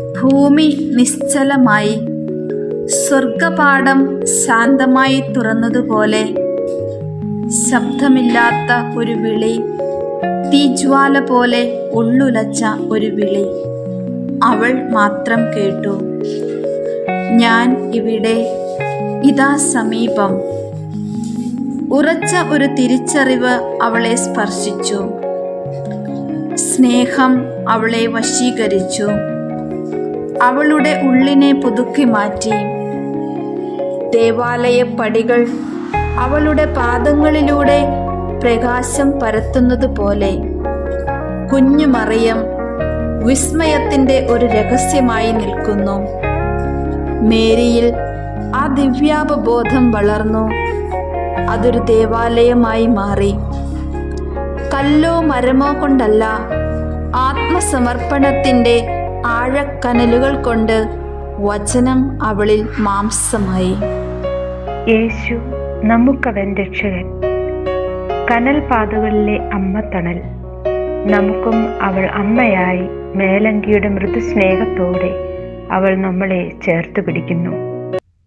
ഭൂമി നിശ്ചലമായി സ്വർഗപാഠം ശാന്തമായി തുറന്നതുപോലെ ശബ്ദമില്ലാത്ത ഒരു വിളി തീജ്വാല പോലെ ഉള്ളുലച്ച ഒരു വിളി അവൾ മാത്രം കേട്ടു. ഞാൻ ഇവിടെ ഇതാ സമീപം. ഉറച്ച ഒരു തിരിച്ചറിവ് അവളെ സ്പർശിച്ചു. സ്നേഹം അവളെ വശീകരിച്ചു. അവളുടെ ഉള്ളിനെ പുതുക്കി മാറ്റി. ദേവാലയ പടികൾ അവളുടെ പാദങ്ങളിലൂടെ പ്രകാശം പരത്തുന്നത് പോലെ. കുഞ്ഞു മറിയം വിസ്മയത്തിന്റെ ഒരു രഹസ്യമായി നിൽക്കുന്നു. മേരിയിൽ ആ ദിവ്യാപബോധം വളർന്നു. അതൊരു ദേവാലയമായി മാറി. കല്ലോ മരമോ കൊണ്ടല്ല ആത്മസമർപ്പണത്തിന്റെ ആഴക്കനലുകൾ കൊണ്ട് വചനം അവളിൽ മാംസമായി. യേശു നമുക്കവൻ രക്ഷകൻ. കനൽ പാതകളിലെ അമ്മ തണൽ. നമുക്കും അവൾ അമ്മയായി. മേലങ്കിയുടെ മൃദുസ്നേഹത്തോടെ അവൾ നമ്മളെ ചേർത്ത് പിടിക്കുന്നു.